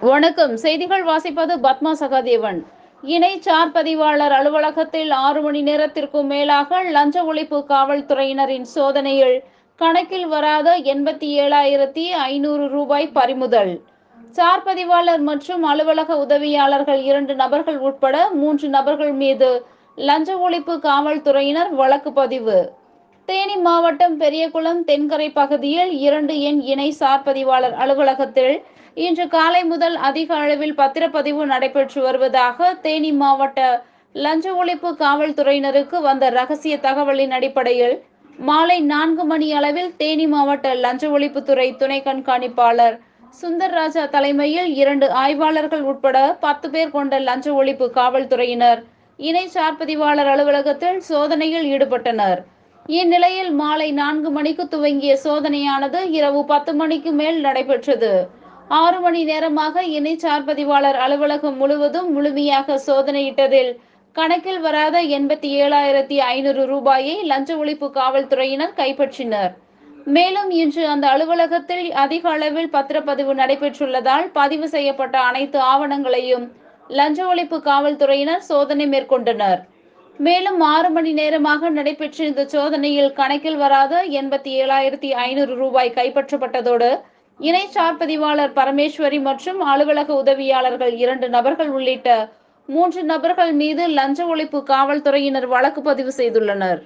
வணக்கம். செய்திகள் வாசிப்பது பத்மா சகாதேவன். இணை சார் பதிவாளர் அலுவலகத்தில் ஆறு மணி நேரத்திற்கும் மேலாக லஞ்ச ஒழிப்பு காவல்துறையினரின் சோதனையில் கணக்கில் வராத எண்பத்தி ஏழாயிரத்தி ஐநூறு ரூபாய் பறிமுதல். சார் பதிவாளர் மற்றும் அலுவலக உதவியாளர்கள் இரண்டு நபர்கள் உட்பட மூன்று நபர்கள் மீது லஞ்ச ஒழிப்பு காவல்துறையினர் வழக்கு பதிவு. தேனி மாவட்டம் பெரியகுளம் தென்கரை பகுதியில் இரண்டு எண் இணை சார் பதிவாளர் அலுவலகத்தில் இன்று காலை முதல் அதிக அளவில் பத்திரப்பதிவு நடைபெற்று வருவதாக தேனி மாவட்ட லஞ்ச ஒழிப்பு காவல்துறையினருக்கு வந்த ரகசிய தகவலின் அடிப்படையில் மாலை நான்கு மணி அளவில் தேனி மாவட்ட லஞ்ச ஒழிப்புத்துறை துணை கண்காணிப்பாளர் சுந்தர்ராஜா தலைமையில் இரண்டு ஆய்வாளர்கள் உட்பட பத்து பேர் கொண்ட லஞ்ச ஒழிப்பு காவல்துறையினர் இணை சார்பதிவாளர் அலுவலகத்தில் சோதனையில் ஈடுபட்டனர். இந்நிலையில் மாலை நான்கு மணிக்கு துவங்கிய சோதனையானது இரவு பத்து மணிக்கு மேல் நடைபெற்றது. ஆறு மணி நேரமாக இணை சார்பதிவாளர் அலுவலகம் முழுவதும் முழுமையாக சோதனையிட்டதில் கணக்கில் வராத எண்பத்தி ஏழாயிரத்தி ஐநூறு ரூபாயை லஞ்ச ஒழிப்பு காவல்துறையினர் கைப்பற்றினர். மேலும் இன்று அந்த அலுவலகத்தில் அதிக அளவில் பத்திரப்பதிவு நடைபெற்றுள்ளதால் பதிவு செய்யப்பட்ட அனைத்து ஆவணங்களையும் லஞ்ச ஒழிப்பு காவல்துறையினர் சோதனை மேற்கொண்டனர். மேலும் ஆறு மணி நேரமாக நடைபெற்ற இந்த சோதனையில் கணக்கில் வராத எண்பத்தி ஏழாயிரத்தி ஐநூறு ரூபாய் கைப்பற்றப்பட்டதோடு இணை சார்பதிவாளர் பரமேஸ்வரி மற்றும் அலுவலக உதவியாளர்கள் இரண்டு நபர்கள் உள்ளிட்ட மூன்று நபர்கள் மீது லஞ்ச ஒழிப்பு காவல்துறையினர் வழக்கு பதிவு செய்துள்ளனர்.